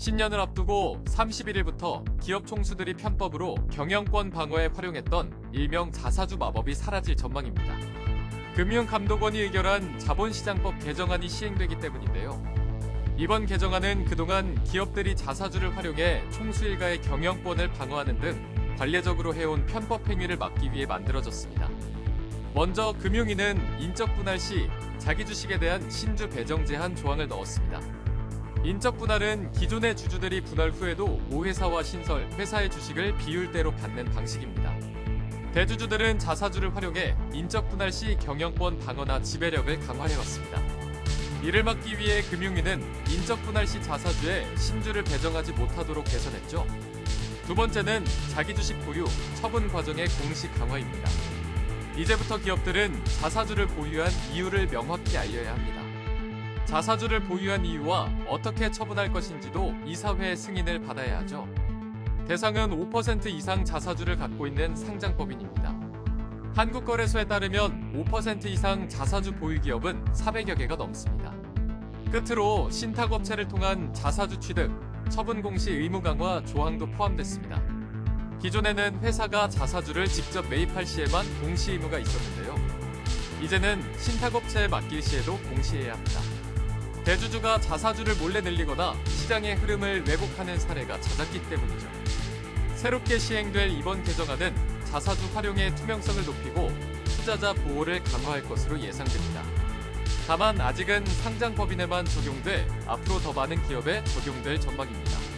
신년을 앞두고 31일부터 기업 총수들이 편법으로 경영권 방어에 활용했던 일명 자사주 마법이 사라질 전망입니다. 금융감독원이 의결한 자본시장법 개정안이 시행되기 때문인데요. 이번 개정안은 그동안 기업들이 자사주를 활용해 총수 일가의 경영권을 방어하는 등 관례적으로 해온 편법 행위를 막기 위해 만들어졌습니다. 먼저 금융위는 인적 분할 시 자기 주식에 대한 신주 배정 제한 조항을 넣었습니다. 인적 분할은 기존의 주주들이 분할 후에도 모회사와 신설, 회사의 주식을 비율대로 받는 방식입니다. 대주주들은 자사주를 활용해 인적 분할 시 경영권 방어나 지배력을 강화해왔습니다. 이를 막기 위해 금융위는 인적 분할 시 자사주에 신주를 배정하지 못하도록 개선했죠. 두 번째는 자기 주식 보유, 처분 과정의 공시 강화입니다. 이제부터 기업들은 자사주를 보유한 이유를 명확히 알려야 합니다. 자사주를 보유한 이유와 어떻게 처분할 것인지도 이사회 승인을 받아야 하죠. 대상은 5% 이상 자사주를 갖고 있는 상장법인입니다. 한국거래소에 따르면 5% 이상 자사주 보유 기업은 400여 개가 넘습니다. 끝으로 신탁업체를 통한 자사주 취득, 처분 공시 의무 강화 조항도 포함됐습니다. 기존에는 회사가 자사주를 직접 매입할 시에만 공시 의무가 있었는데요. 이제는 신탁업체에 맡길 시에도 공시해야 합니다. 대주주가 자사주를 몰래 늘리거나 시장의 흐름을 왜곡하는 사례가 잦았기 때문이죠. 새롭게 시행될 이번 개정안은 자사주 활용의 투명성을 높이고 투자자 보호를 강화할 것으로 예상됩니다. 다만 아직은 상장법인에만 적용돼 앞으로 더 많은 기업에 적용될 전망입니다.